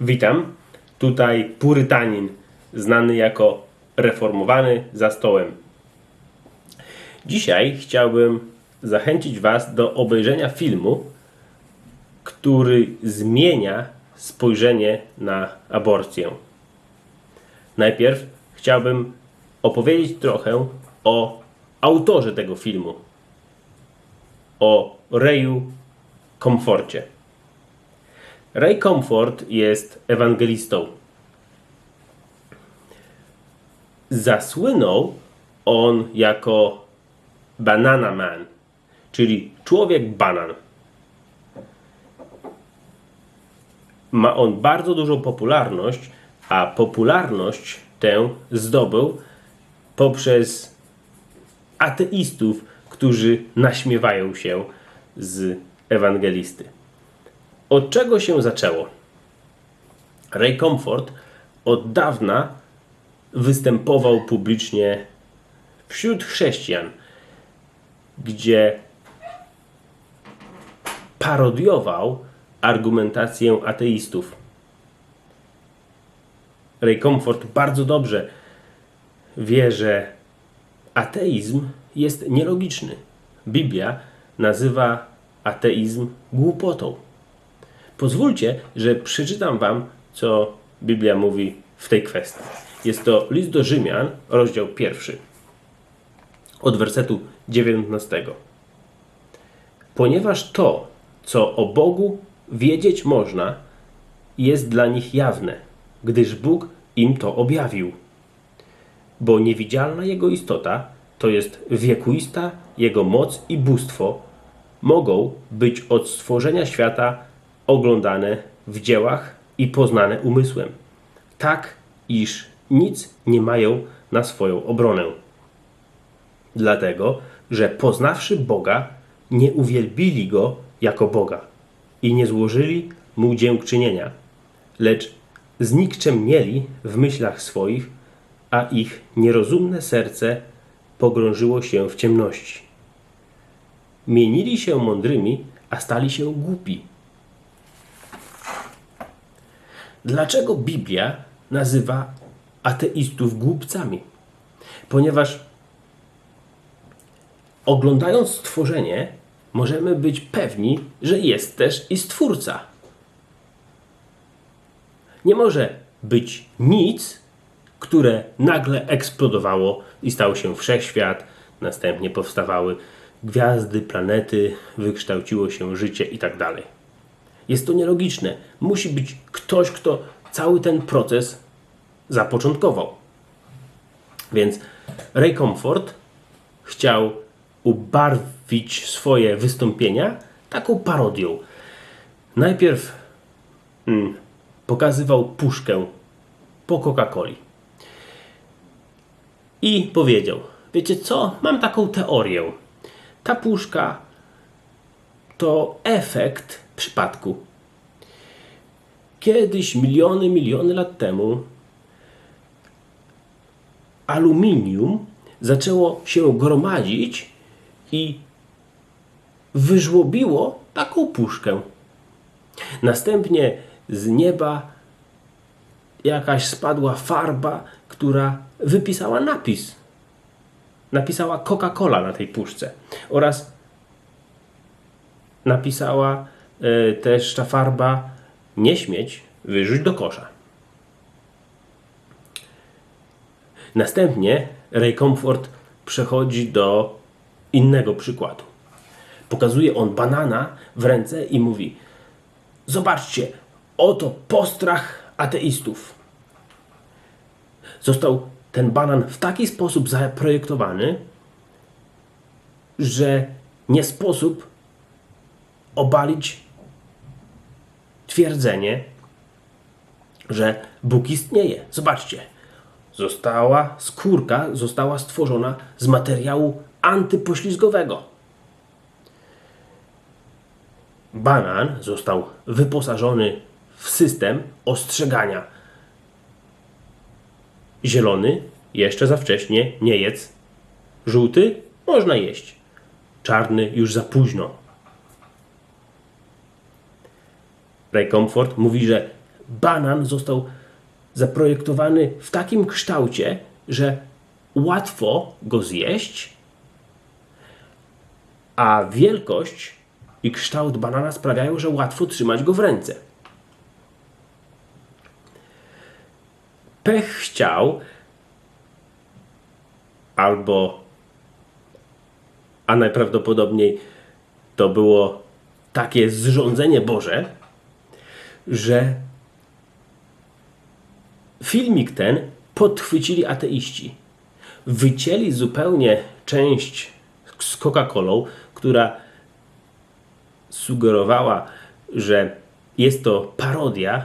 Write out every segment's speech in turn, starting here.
Witam. Tutaj purytanin, znany jako reformowany za stołem. Dzisiaj chciałbym zachęcić Was do obejrzenia filmu, który zmienia spojrzenie na aborcję. Najpierw chciałbym opowiedzieć trochę o autorze tego filmu, o Rayu Comforcie. Ray Comfort jest ewangelistą. Zasłynął on jako Banana Man, czyli człowiek banan. Ma on bardzo dużą popularność, a popularność tę zdobył poprzez ateistów, którzy naśmiewają się z ewangelisty. Od czego się zaczęło? Ray Comfort od dawna występował publicznie wśród chrześcijan, gdzie parodiował argumentację ateistów. Ray Comfort bardzo dobrze wie, że ateizm jest nielogiczny. Biblia nazywa ateizm głupotą. Pozwólcie, że przeczytam Wam, co Biblia mówi w tej kwestii. Jest to list do Rzymian, rozdział pierwszy, od wersetu 19. Ponieważ to, co o Bogu wiedzieć można, jest dla nich jawne, gdyż Bóg im to objawił. Bo niewidzialna Jego istota, to jest wiekuista Jego moc i bóstwo, mogą być od stworzenia świata oglądane w dziełach i poznane umysłem, tak iż nic nie mają na swoją obronę. Dlatego, że poznawszy Boga, nie uwielbili Go jako Boga i nie złożyli Mu dziękczynienia, lecz znikczemnieli w myślach swoich, a ich nierozumne serce pogrążyło się w ciemności. Mienili się mądrymi, a stali się głupi. Dlaczego Biblia nazywa ateistów głupcami? Ponieważ oglądając stworzenie, możemy być pewni, że jest też i stwórca. Nie może być nic, które nagle eksplodowało i stał się wszechświat, następnie powstawały gwiazdy, planety, wykształciło się życie itd. Jest to nielogiczne. Musi być ktoś, kto cały ten proces zapoczątkował. Więc Ray Comfort chciał ubarwić swoje wystąpienia taką parodią. Najpierw mm, pokazywał puszkę po Coca-Coli. I powiedział: Wiecie co? Mam taką teorię. Ta puszka to efekt przypadku. Kiedyś, miliony, miliony lat temu, aluminium zaczęło się gromadzić i wyżłobiło taką puszkę. Następnie z nieba jakaś spadła farba, która wypisała napis. Napisała Coca-Cola na tej puszce oraz napisała też ta farba nie śmieć, wyrzuć do kosza. Następnie Ray Comfort przechodzi do innego przykładu. Pokazuje on banana w ręce i mówi: Zobaczcie, oto postrach ateistów. Został ten banan w taki sposób zaprojektowany, że nie sposób obalić twierdzenie, że Bóg istnieje. Zobaczcie, została skórka została stworzona z materiału antypoślizgowego. Banan został wyposażony w system ostrzegania. Zielony jeszcze za wcześnie nie jedz. Żółty można jeść. Czarny już za późno. Ray Comfort mówi, że banan został zaprojektowany w takim kształcie, że łatwo go zjeść, a wielkość i kształt banana sprawiają, że łatwo trzymać go w ręce. Pech chciał, albo, a najprawdopodobniej to było takie zrządzenie Boże, że filmik ten podchwycili ateiści. Wycięli zupełnie część z Coca-Colą, która sugerowała, że jest to parodia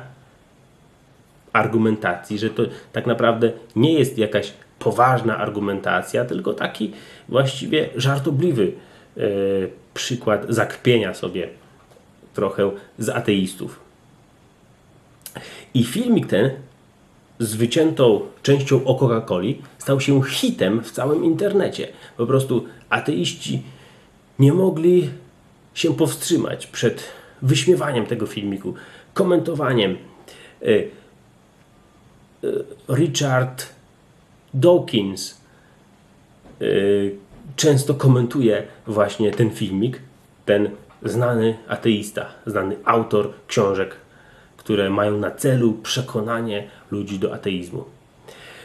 argumentacji, że to tak naprawdę nie jest jakaś poważna argumentacja, tylko taki właściwie żartobliwy e, przykład zakpienia sobie trochę z ateistów. I filmik ten z wyciętą częścią o Coca-Coli stał się hitem w całym internecie. Po prostu ateiści nie mogli się powstrzymać przed wyśmiewaniem tego filmiku, komentowaniem. E, e, Richard Dawkins e, często komentuje właśnie ten filmik, ten znany ateista, znany autor książek, które mają na celu przekonanie ludzi do ateizmu.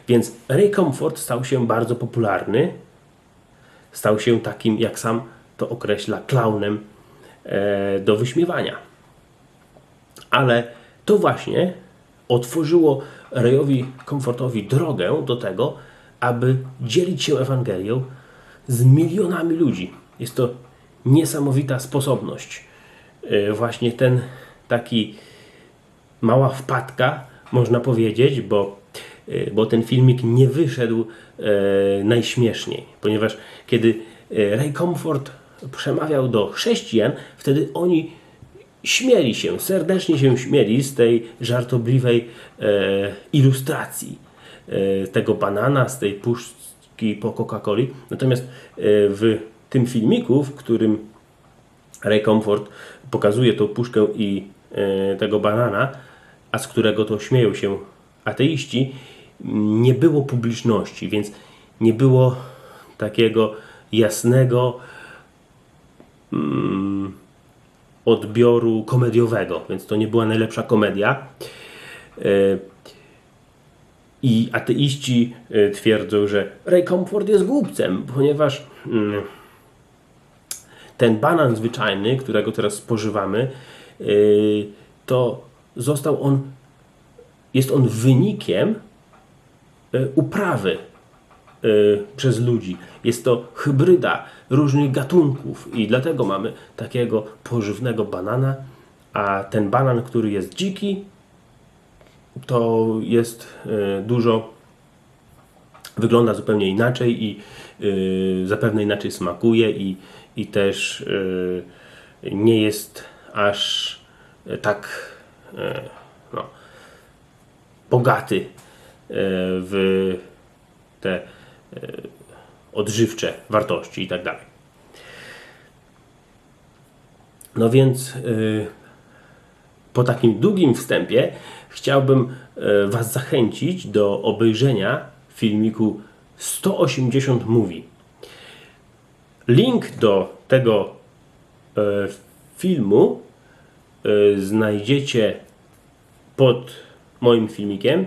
Więc Ray Comfort stał się bardzo popularny, stał się takim, jak sam to określa, klaunem e, do wyśmiewania. Ale to właśnie otworzyło Rayowi Comfortowi drogę do tego, aby dzielić się Ewangelią z milionami ludzi. Jest to niesamowita sposobność. E, właśnie ten taki mała wpadka, można powiedzieć, bo, e, bo ten filmik nie wyszedł e, najśmieszniej, ponieważ kiedy e, Ray Comfort przemawiał do chrześcijan, wtedy oni śmieli się, serdecznie się śmieli z tej żartobliwej e, ilustracji e, tego banana, z tej puszki po Coca-Coli. Natomiast e, w tym filmiku, w którym Ray Comfort pokazuje tą puszkę i e, tego banana, a z którego to śmieją się ateiści, nie było publiczności, więc nie było takiego jasnego mm, odbioru komediowego, więc to nie była najlepsza komedia. E, I ateiści e, twierdzą, że Ray Comfort jest głupcem, ponieważ mm, ten banan zwyczajny, którego teraz spożywamy, e, to został on, jest on wynikiem uprawy przez ludzi. Jest to hybryda różnych gatunków i dlatego mamy takiego pożywnego banana, a ten banan, który jest dziki, to jest dużo wygląda zupełnie inaczej i zapewne inaczej smakuje i, i też nie jest aż tak no, bogaty w te odżywcze wartości i tak dalej. No więc po takim długim wstępie chciałbym Was zachęcić do obejrzenia filmiku 180 Movie. Link do tego filmu znajdziecie pod moim filmikiem.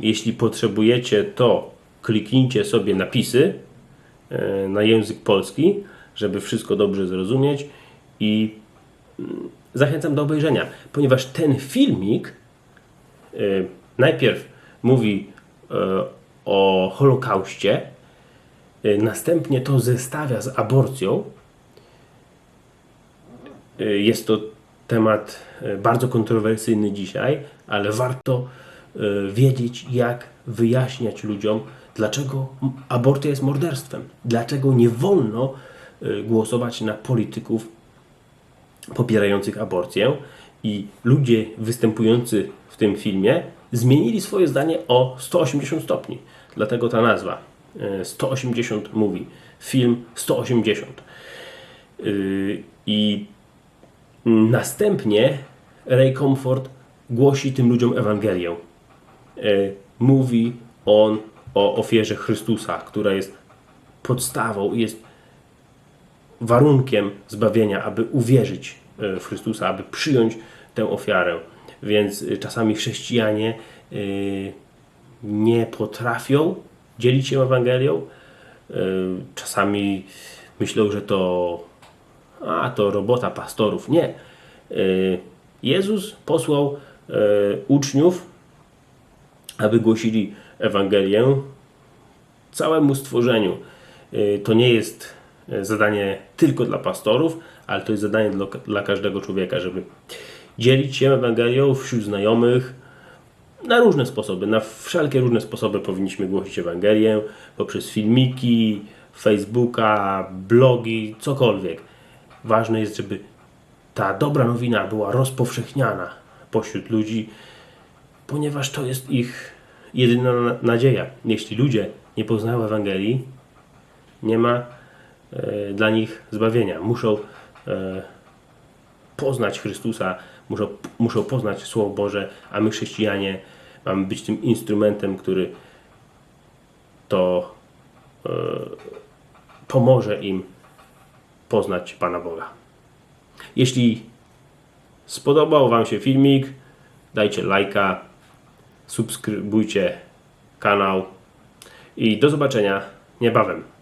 Jeśli potrzebujecie, to kliknijcie sobie napisy e, na język polski, żeby wszystko dobrze zrozumieć i mm, zachęcam do obejrzenia, ponieważ ten filmik e, najpierw mówi e, o Holokauście, następnie to zestawia z aborcją. Jest to temat bardzo kontrowersyjny dzisiaj, ale warto wiedzieć, jak wyjaśniać ludziom, Dlaczego aborcja jest morderstwem? Dlaczego nie wolno y, głosować na polityków popierających aborcję? I ludzie występujący w tym filmie zmienili swoje zdanie o 180 stopni. Dlatego ta nazwa 180 y, mówi. Film 180. Y, I następnie Ray Comfort głosi tym ludziom Ewangelię. E, Mówi on o ofierze Chrystusa, która jest podstawą, jest warunkiem zbawienia, aby uwierzyć e, w Chrystusa, aby przyjąć tę ofiarę. Więc e, czasami chrześcijanie nie potrafią dzielić się Ewangelią. Czasami myślą, że to, a, to robota pastorów. Nie. E, Jezus posłał e, uczniów, aby głosili Ewangelię całemu stworzeniu. Y, To nie jest y, zadanie tylko dla pastorów, ale to jest zadanie dla każdego człowieka, żeby dzielić się Ewangelią wśród znajomych na różne sposoby. Na wszelkie różne sposoby powinniśmy głosić Ewangelię poprzez filmiki, Facebooka, blogi, cokolwiek. Ważne jest, żeby ta dobra nowina była rozpowszechniana pośród ludzi, ponieważ to jest ich jedyna na- nadzieja. Jeśli ludzie nie poznają Ewangelii, nie ma e, dla nich zbawienia. Muszą e, poznać Chrystusa, muszą, muszą poznać Słowo Boże, a my chrześcijanie mamy być tym instrumentem, który to e, pomoże im poznać Pana Boga. Jeśli spodobał Wam się filmik, dajcie lajka, subskrybujcie kanał i do zobaczenia niebawem.